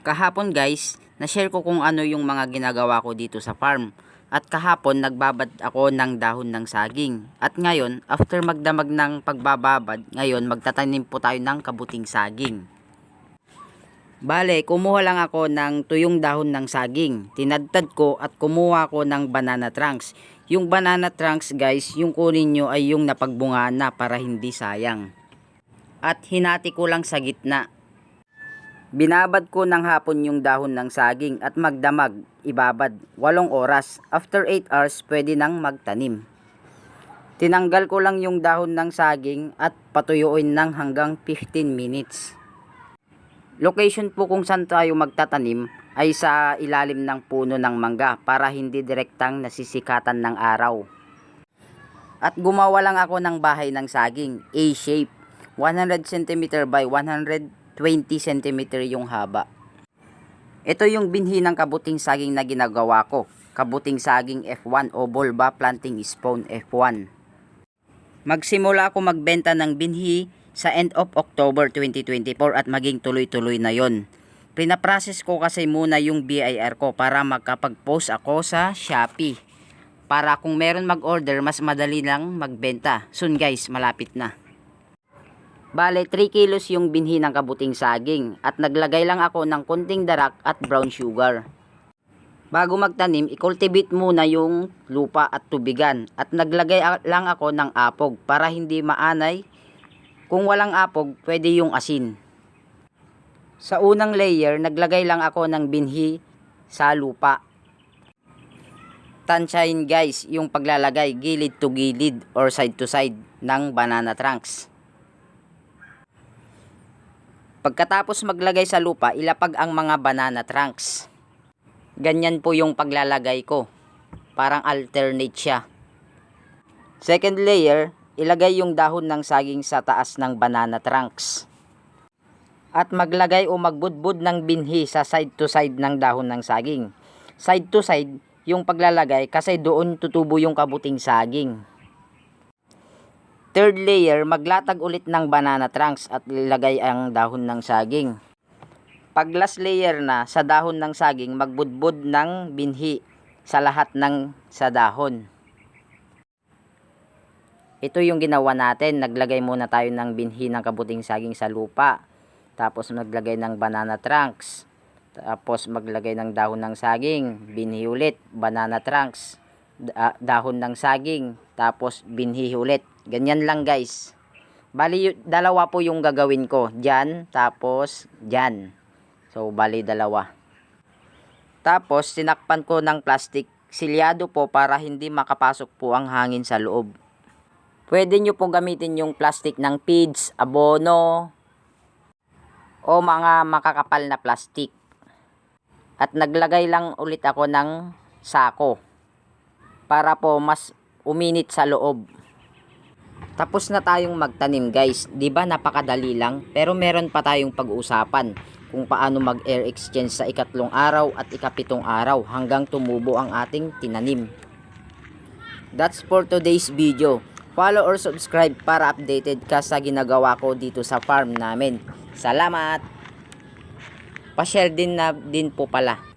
Kahapon guys, na-share ko kung ano yung mga ginagawa ko dito sa farm. At kahapon nagbabad ako ng dahon ng saging. At ngayon, after magdamag ng pagbababad, ngayon magtatanim po tayo ng kabuting saging. Bale, kumuha lang ako ng tuyong dahon ng saging. Tinadtad ko at kumuha ko ng banana trunks. Yung banana trunks guys, yung kunin nyo ay yung napagbunga na para hindi sayang. At hinati ko lang sa gitna. Binabad ko ng hapon yung dahon ng saging at magdamag, ibabad, walong oras. After 8 hours, pwede nang magtanim. Tinanggal ko lang yung dahon ng saging at patuyuin ng hanggang 15 minutes. Location po kung saan tayo magtatanim ay sa ilalim ng puno ng mangga para hindi direktang nasisikatan ng araw. At gumawa lang ako ng bahay ng saging, A-shape, 100 cm by 120 cm yung haba. Ito yung binhi ng kabuting saging na ginagawa ko, kabuting saging F1 o Bulba Planting Spawn F1. Magsimula ako magbenta ng binhi sa end of October 2024 at maging tuloy-tuloy na yon. Pinaprocess ko kasi muna yung BIR ko para makapag-post ako sa Shopee. Para kung meron mag-order, mas madali lang magbenta. Soon guys, malapit na. Bale, 3 kilos yung binhi ng kabuting saging at naglagay lang ako ng konting darak at brown sugar. Bago magtanim, i-cultivate muna yung lupa at tubigan at naglagay lang ako ng apog para hindi maanay. Kung walang apog, pwede yung asin. Sa unang layer, naglagay lang ako ng binhi sa lupa. Tansyahin guys yung paglalagay gilid to gilid or side to side ng banana trunks. Pagkatapos maglagay sa lupa, ilapag ang mga banana trunks. Ganyan po yung paglalagay ko. Parang alternate siya. Second layer, ilagay yung dahon ng saging sa taas ng banana trunks. At maglagay o magbudbud ng binhi sa side to side ng dahon ng saging. Side to side, yung paglalagay kasi doon tutubo yung kabuting saging. Third layer, maglatag ulit ng banana trunks at ilagay ang dahon ng saging. Pag last layer na, sa dahon ng saging, magbudbud ng binhi sa lahat ng sa dahon. Ito yung ginawa natin. Naglagay muna tayo ng binhi ng kabuting saging sa lupa. Tapos maglagay ng banana trunks. Tapos maglagay ng dahon ng saging. Binhi ulit. Banana trunks. da- dahon ng saging. Tapos binhi ulit. Ganyan lang guys. Bali, dalawa po yung gagawin ko. Diyan, tapos diyan. So, bali dalawa. Tapos, sinakpan ko ng plastic. Silyado po para hindi makapasok po ang hangin sa loob. Pwede nyo po gamitin yung plastic ng feeds, abono, o mga makakapal na plastic. At naglagay lang ulit ako ng sako para po mas uminit sa loob. Tapos na tayong magtanim guys. 'Di ba napakadali lang? Pero meron pa tayong pag-uusapan kung paano mag-air exchange sa ikatlong araw at ikapitong araw hanggang tumubo ang ating tinanim. That's for today's video. Follow or subscribe para updated ka sa ginagawa ko dito sa farm namin. Salamat! Pa-share din na din po pala